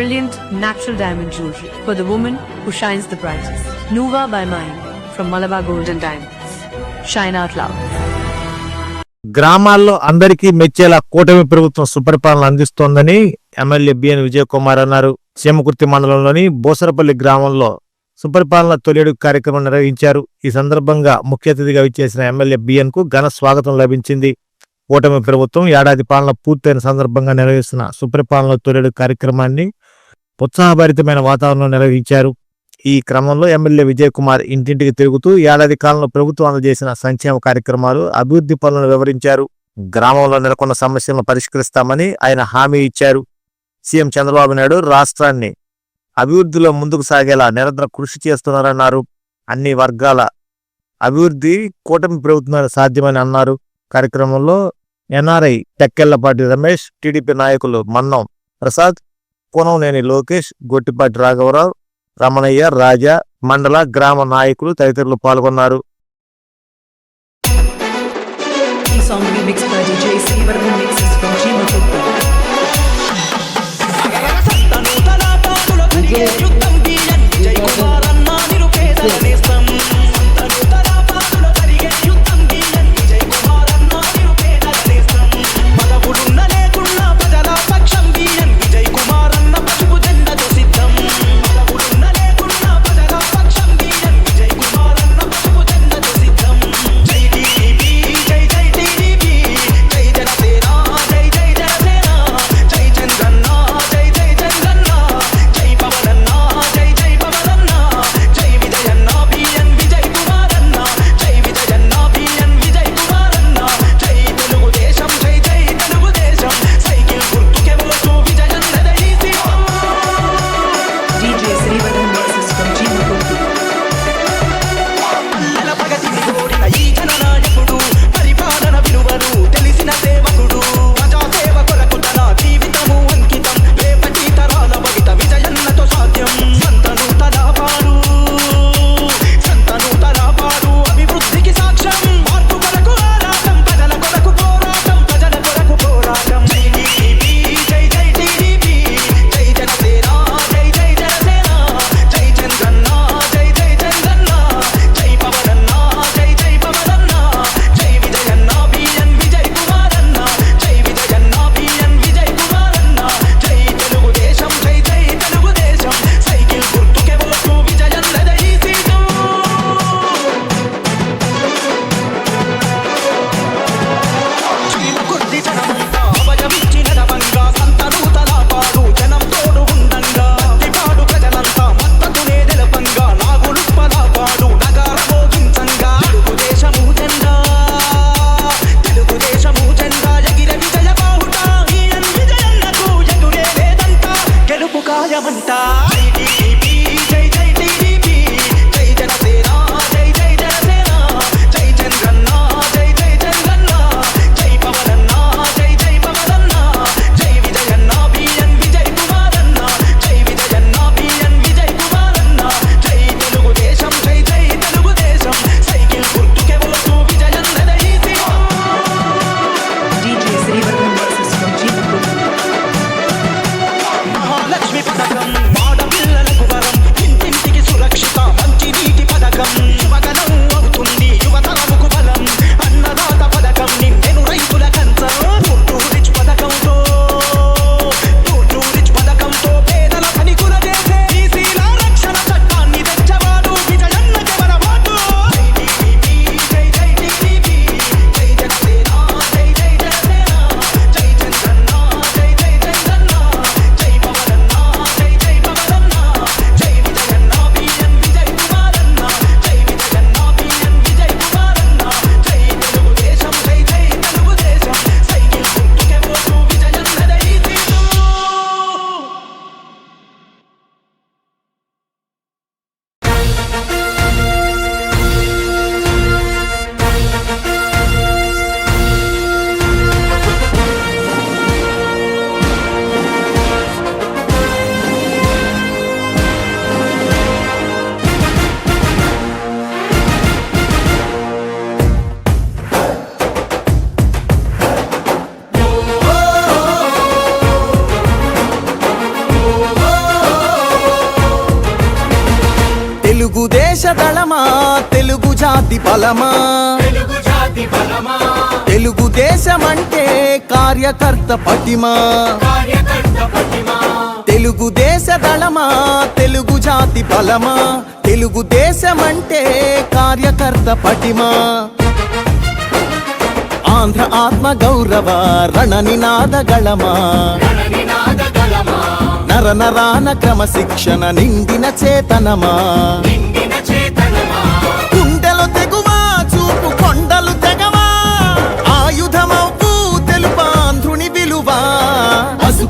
brilliant natural diamond jewelry for the woman who shines the brightest. Nuva by Mine from Malabar Golden Diamonds. Shine out loud. గ్రామాల్లో అందరికీ మెచ్చేలా కూటమి ప్రభుత్వం సుపరిపాలన అందిస్తోందని MLA B N Vijay Kumar అన్నారు చీమకుర్తి మండలంలోని బోసరపల్లి గ్రామంలో సుపరిపాలన తొలియడు కార్యక్రమం నిర్వహించారు ఈ సందర్భంగా ముఖ్య అతిథిగా విచ్చేసిన ఎమ్మెల్యే బిఎన్కు ఘన స్వాగతం లభించింది కూటమి ప్రభుత్వం ఏడాది పాలన పూర్తయిన సందర్భంగా నిర్వహిస్తున్న సుపరిపాలన తొలియడు కార్యక్రమాన్ని ఉత్సాహభరితమైన వాతావరణం నిర్వహించారు. ఈ క్రమంలో ఎమ్మెల్యే విజయ్ కుమార్ ఇంటింటికి తిరుగుతూ ఏడాది కాలంలో ప్రభుత్వం అందజేసిన సంక్షేమ కార్యక్రమాలు అభివృద్ధి పనులను వివరించారు. గ్రామంలో నెలకొన్న సమస్యలను పరిష్కరిస్తామని ఆయన హామీ ఇచ్చారు. సీఎం చంద్రబాబు నాయుడు రాష్ట్రాన్ని అభివృద్ధిలో ముందుకు సాగేలా నిరంతరం కృషి చేస్తున్నారన్నారు. అన్ని వర్గాల అభివృద్ధి కూటమి ప్రభుత్వం సాధ్యమని అన్నారు. కార్యక్రమంలో ఎన్ఆర్ఐ టెక్కెళ్ళపాటి రమేష్ టీడీపీ నాయకులు మన్నం ప్రసాద్ కోనంనేని లోకేష్ గొట్టిపాటి రాఘవరావు రమణయ్య రాజా మండల గ్రామ నాయకులు తదితరులు పాల్గొన్నారు. The జాతి బలమా? తెలుగు జాతి బలమా? తెలుగుదేశమంటే కార్యకర్త పటిమా? కార్యకర్త పటిమా? తెలుగుదేశ దళమా? తెలుగు జాతి బలమా? తెలుగుదేశమంటే కార్యకర్త పటిమా? ఆంధ్ర ఆత్మ గౌరవ రణ నినాద గళమా? నర నరాన క్రమశిక్షణ నిండిన చేతనమా?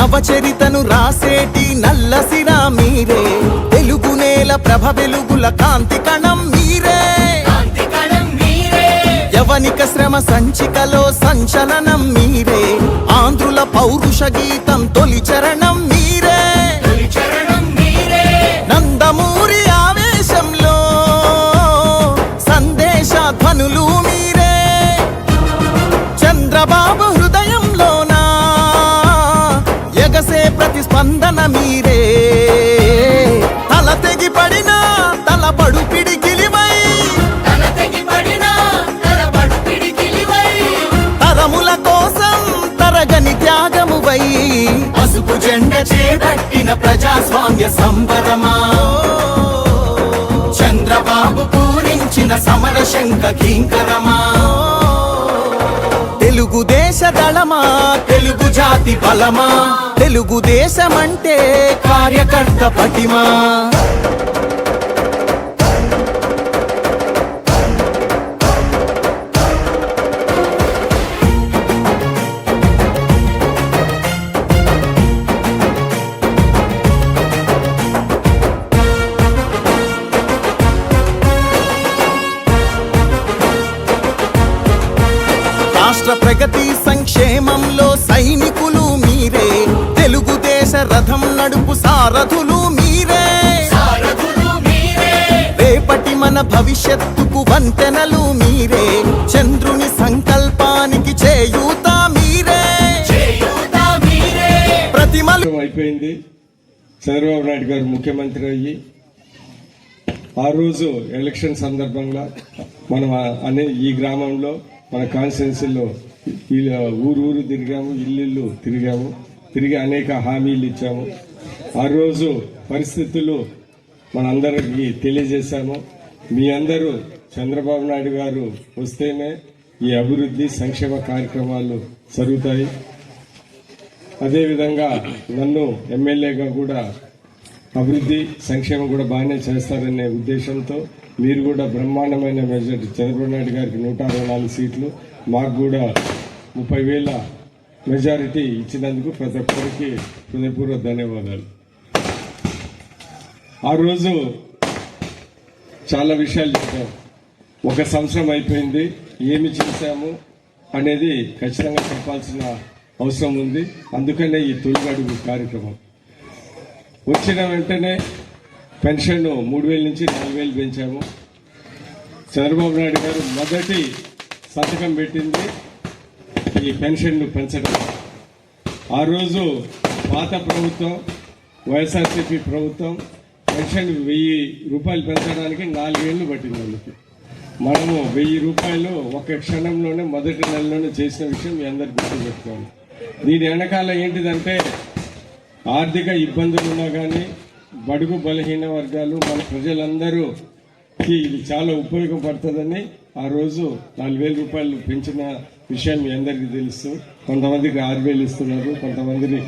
నవచరితను రాసేటి నల్లసిరా మీరే. తెలుగు నేల ప్రభ వెలుగుల కాంతి కణం మీరే. కాంతి కణం మీరే. యవనిక శ్రమ సంచికలో సంచలనం మీరే. ఆంధ్రుల పౌరుష గీతం తొలి చరణం మీరే. సంబరమా చంద్రబాబు పూరించిన సమర శంఖ కింకరమా? తెలుగుదేశ దళమా? తెలుగు జాతి బలమా? తెలుగుదేశమంటే కార్యకర్త పటిమా? మన భవిష్యత్తుకు వంతెనలు మీరే. చంద్రుని సంకల్పానికి చేయూత మీరే. చేయూత మీరే. ప్రతిమలు అయిపోయింది. చంద్రబాబు నాయుడు గారు ముఖ్యమంత్రి అయ్యి ఆ రోజు ఎలక్షన్ సందర్భంగా మనం అనే ఈ గ్రామంలో మన కాన్స్టిట్యున్సీలో ఊరు ఊరు తిరిగాము ఇల్లు తిరిగాము తిరిగి అనేక హామీలు ఇచ్చాము. ఆ రోజు పరిస్థితులు మనందరికీ తెలియజేశాము. మీ అందరూ చంద్రబాబు నాయుడు గారు వస్తేనే ఈ అభివృద్ధి సంక్షేమ కార్యక్రమాలు జరుగుతాయి. అదేవిధంగా నన్ను ఎమ్మెల్యేగా కూడా అభివృద్ధి సంక్షేమం కూడా బాగానే చేస్తారనే ఉద్దేశంతో మీరు కూడా బ్రహ్మాండమైన మెజార్టీ చంద్రబాబు నాయుడు గారికి నూట అరవై నాలుగు సీట్లు మాకు కూడా ముప్పై వేల మెజారిటీ ఇచ్చినందుకు ప్రతి ఒక్కరికి హృదయపూర్వక ధన్యవాదాలు. ఆ రోజు చాలా విషయాలు చెప్పాం ఒక సంవత్సరం అయిపోయింది. ఏమి చేశాము అనేది ఖచ్చితంగా చెప్పాల్సిన అవసరం ఉంది. అందుకనే ఈ తొలి అడుగు కార్యక్రమం. వచ్చిన వెంటనే పెన్షన్ మూడు వేల నుంచి నాలుగు వేలు పెంచాము. చంద్రబాబు నాయుడు గారు మొదటి సంతకం పెట్టింది ఈ పెన్షన్ను పెంచడం. ఆ రోజు పాత ప్రభుత్వం వైఎస్ఆర్సీపీ ప్రభుత్వం పెన్షన్ వెయ్యి రూపాయలు పెంచడానికి నాలుగేళ్ళు పట్టింది వాళ్ళకి మనము వెయ్యి రూపాయలు ఒక క్షణంలోనే మొదటి నెలలోనే చేసిన విషయం మీ అందరు గుర్తుపెట్టుకోవాలి. దీని వెనకాల ఏంటిదంటే ఆర్థిక ఇబ్బందులు ఉన్నా కానీ బడుగు బలహీన వర్గాలు మన ప్రజలందరూకి ఇది చాలా ఉపయోగపడుతుందని ఆ రోజు నాలుగు వేల రూపాయలు పెంచిన విషయం మీ అందరికీ తెలుసు. కొంతమందికి ఆరు వేలు ఇస్తున్నారు కొంతమందిని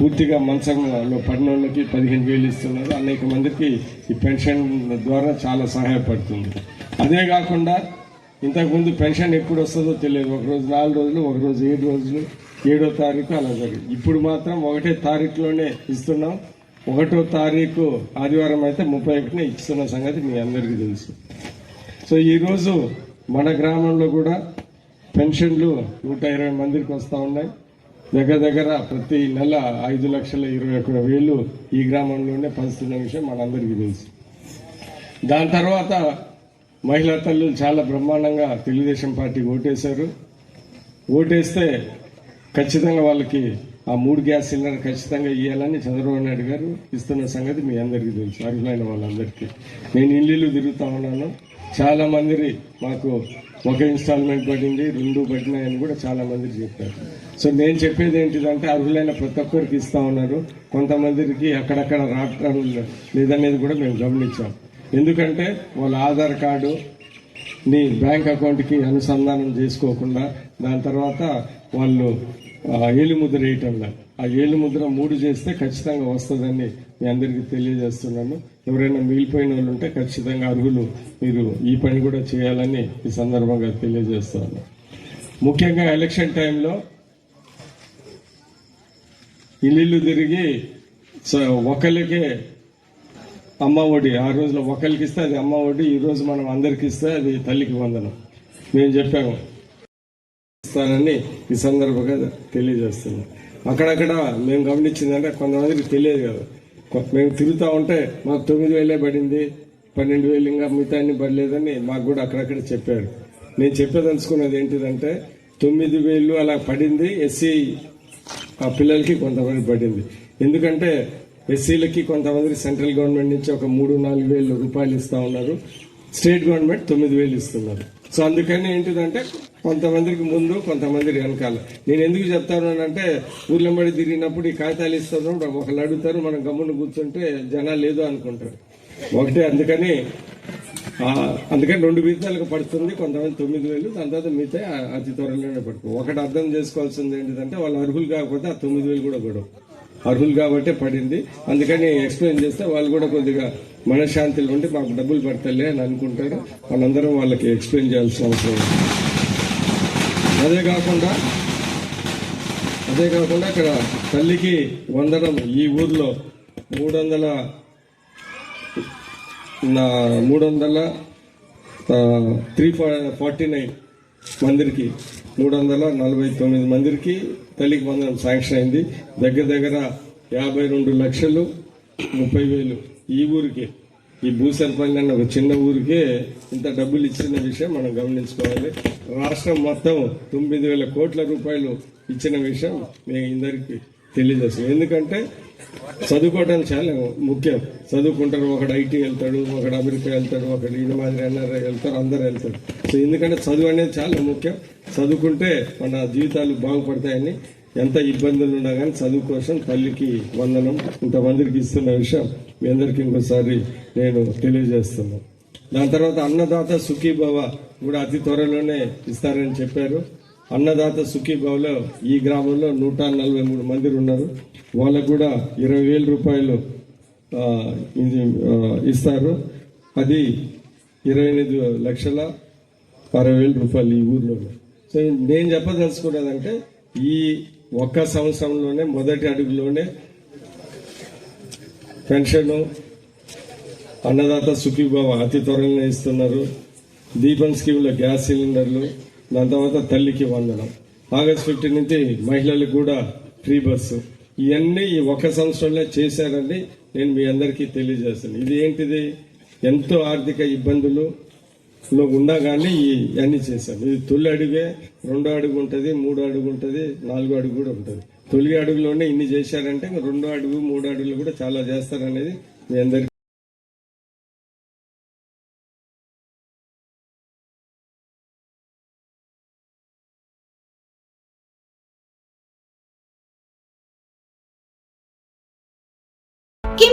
పూర్తిగా మంచంలో పడిన వాళ్ళకి పదిహేను వేలు ఇస్తున్నారు. అనేక మందికి ఈ పెన్షన్ ద్వారా చాలా సహాయపడుతుంది. అదే కాకుండా ఇంతకుముందు పెన్షన్ ఎప్పుడు వస్తుందో తెలియదు. ఒక రోజు నాలుగు రోజులు ఒక రోజు ఏడు రోజులు ఏడో తారీఖు అలా జరిగింది. ఇప్పుడు మాత్రం ఒకటే తారీఖులోనే ఇస్తున్నాం. ఒకటో తారీఖు ఆదివారం అయితే ముప్పై ఒకటిన ఇస్తున్న సంగతి మీ అందరికీ తెలుసు. సో ఈరోజు మన గ్రామంలో కూడా పెన్షన్లు నూట ఇరవై మందికి వస్తూ ఉన్నాయి. దగ్గర దగ్గర ప్రతి నెల ఐదు లక్షల ఇరవై ఒక్క వేలు ఈ గ్రామంలోనే పంచుతున్న విషయం మనందరికీ తెలుసు. దాని తర్వాత మహిళా తల్లులు చాలా బ్రహ్మాండంగా తెలుగుదేశం పార్టీ ఓటేశారు. ఓటేస్తే ఖచ్చితంగా వాళ్ళకి ఆ మూడు గ్యాస్ సిలిండర్ ఖచ్చితంగా ఇవ్వాలని చంద్రబాబు నాయుడు గారు ఇస్తున్న సంగతి మీ అందరికీ తెలుసు అర్హులైన వాళ్ళందరికీ. నేను ఇల్లు తిరుగుతా ఉన్నాను. చాలా మంది మాకు ఒక ఇన్స్టాల్మెంట్ పడింది రెండు పడినాయని కూడా చాలా మంది చెప్పారు. సో నేను చెప్పేది ఏంటిదంటే అర్హులైన ప్రతి ఒక్కరికి ఇస్తా ఉన్నారు. కొంతమందికి అక్కడక్కడ రావటం లేదనేది కూడా మేము గమనించాం. ఎందుకంటే వాళ్ళ ఆధార్ కార్డు నీ బ్యాంక్ అకౌంట్కి అనుసంధానం చేసుకోకుండా దాని తర్వాత వాళ్ళు ఏలుముద్ర వేయటం ఆ ఏలుముద్ర మూడు చేస్తే ఖచ్చితంగా వస్తుందని మీ అందరికీ తెలియజేస్తున్నాను. ఎవరైనా మిగిలిపోయిన వాళ్ళు ఉంటే ఖచ్చితంగా అర్హులు మీరు ఈ పని కూడా చేయాలని ఈ సందర్భంగా తెలియజేస్తాను. ముఖ్యంగా ఎలక్షన్ టైంలో ఇల్లు తిరిగి సో ఒకరికే అమ్మ ఒడి ఆ రోజులో ఒకరికి ఇస్తే అది అమ్మ ఒడి ఈరోజు మనం అందరికి ఇస్తే అది తల్లికి వందనం. మేము చెప్పాము. ఇస్తానని ఈ సందర్భంగా తెలియజేస్తున్నాం. అక్కడక్కడ మేము గమనించిందంటే కొంతమందికి తెలియదు కదా. మేము తిరుగుతూ ఉంటే మాకు తొమ్మిది వేలే పడింది. పన్నెండు వేలు ఇంకా మిగతా అన్ని పడలేదని మాకు కూడా అక్కడక్కడ చెప్పారు. నేను చెప్పదలుచుకున్నది ఏంటిదంటే తొమ్మిది వేలు అలా పడింది ఎస్సీ ఆ పిల్లలకి కొంతమంది పడింది. ఎందుకంటే ఎస్సీలకి కొంతమంది సెంట్రల్ గవర్నమెంట్ నుంచి ఒక మూడు నాలుగు వేలు రూపాయలు ఇస్తూ ఉన్నారు. స్టేట్ గవర్నమెంట్ తొమ్మిది వేలు ఇస్తున్నారు. సో అందుకని ఏంటిదంటే కొంతమందికి ముందు కొంతమందికి వెనకాల. నేను ఎందుకు చెప్తాను అంటే ఊర్లంబడి తిరిగినప్పుడు ఈ కాగితాలు ఇస్తున్నప్పుడు ఒకళ్ళు అడుగుతారు మనం గమ్మున కూర్చుంటే జనాలు లేదు అనుకుంటారు. ఒకటే అందుకని అందుకని రెండు విధాలుగా పడుతుంది కొంతమంది తొమ్మిది వేలు దాని తర్వాత మిగతా అతి త్వరలోనే పడుతుంది. ఒకటి అర్థం చేసుకోవాల్సింది ఏంటిదంటే వాళ్ళు అర్హులు కాకపోతే ఆ తొమ్మిది వేలు కూడా గొడవ. అర్హులు కాబట్టే పడింది. అందుకని ఎక్స్ప్లెయిన్ చేస్తే వాళ్ళు కూడా కొద్దిగా మనశ్శాంతిలో ఉండి మాకు డబ్బులు పడతలే అని అనుకుంటారు. మనందరం వాళ్ళకి ఎక్స్ప్లెయిన్ చేయాల్సిన అవసరం అదే కాకుండా అదే కాకుండా ఇక్కడ తల్లికి వందనం ఈ ఊర్లో మూడు వందల నా మూడు వందల త్రీ ఫార్టీ నైన్ మందిరికి మూడు వందల నలభై తొమ్మిది మందికి తల్లికి వందనం శాంక్షన్ అయింది. దగ్గర దగ్గర యాభై రెండు లక్షలు ముప్పై వేలు ఈ ఊరికి. ఈ భూసర్పల్లి అన్న ఒక చిన్న ఊరికే ఇంత డబ్బులు ఇచ్చిన విషయం మనం గమనించుకోవాలి. రాష్ట్రం మొత్తం తొమ్మిది వేల కోట్ల రూపాయలు ఇచ్చిన విషయం మేము ఇందరికీ తెలియజేస్తాం ఎందుకంటే చదువుకోవడం చాలా ముఖ్యం. చదువుకుంటారు ఒకడు ఐటీ వెళ్తాడు ఒకడు అమెరికా వెళ్తాడు ఒకడు ఈ మాదిరి ఎన్ఆర్ఐ వెళ్తారు అందరు వెళ్తారు. సో ఎందుకంటే చదువు అనేది చాలా ముఖ్యం. చదువుకుంటే మన జీవితాలు బాగుపడతాయని ఎంత ఇబ్బందులు ఉన్నా కానీ చదువు కోసం తల్లికి వందనం ఇంతమందికి ఇస్తున్న విషయం మీ అందరికీ ఇంకోసారి నేను తెలియజేస్తున్నాను. దాని తర్వాత అన్నదాత సుఖీభవ కూడా అతి త్వరలోనే ఇస్తారని చెప్పారు. అన్నదాత సుఖీభవలో ఈ గ్రామంలో నూట నలభై మూడు మంది ఉన్నారు. వాళ్ళకు కూడా ఇరవై వేల రూపాయలు ఇది ఇస్తారు. అది ఇరవై ఎనిమిది లక్షల అరవై వేల రూపాయలు ఈ ఊర్లో. సో నేను చెప్పదలుచుకున్నదంటే ఈ ఒక్క సంవత్సరంలోనే మొదటి అడుగులోనే పెన్షన్ అన్నదాత సుఖీభావ అతి త్వరగా ఇస్తున్నారు. దీపం స్కీమ్లో గ్యాస్ సిలిండర్లు దాని తర్వాత తల్లికి వందనం. ఆగస్ట్ ఫిఫ్టీన్ నుంచి మహిళలకు కూడా ఫ్రీ బస్సు ఇవన్నీ ఈ ఒక సంవత్సరంలో చేశారని నేను మీ అందరికీ తెలియజేస్తాను. ఇది ఏంటిది? ఎంతో ఆర్థిక ఇబ్బందులు లో ఉన్నా కానీ ఇవన్నీ చేశాను ఇది తొలి అడుగే రెండో అడుగు ఉంటుంది మూడో అడుగు ఉంటుంది నాలుగో అడుగు కూడా ఉంటుంది. తొలి అడుగులోనే ఇన్ని చేశారంటే రెండో అడుగు మూడో అడుగులు కూడా చాలా చేస్తారనేది మీ అందరికీ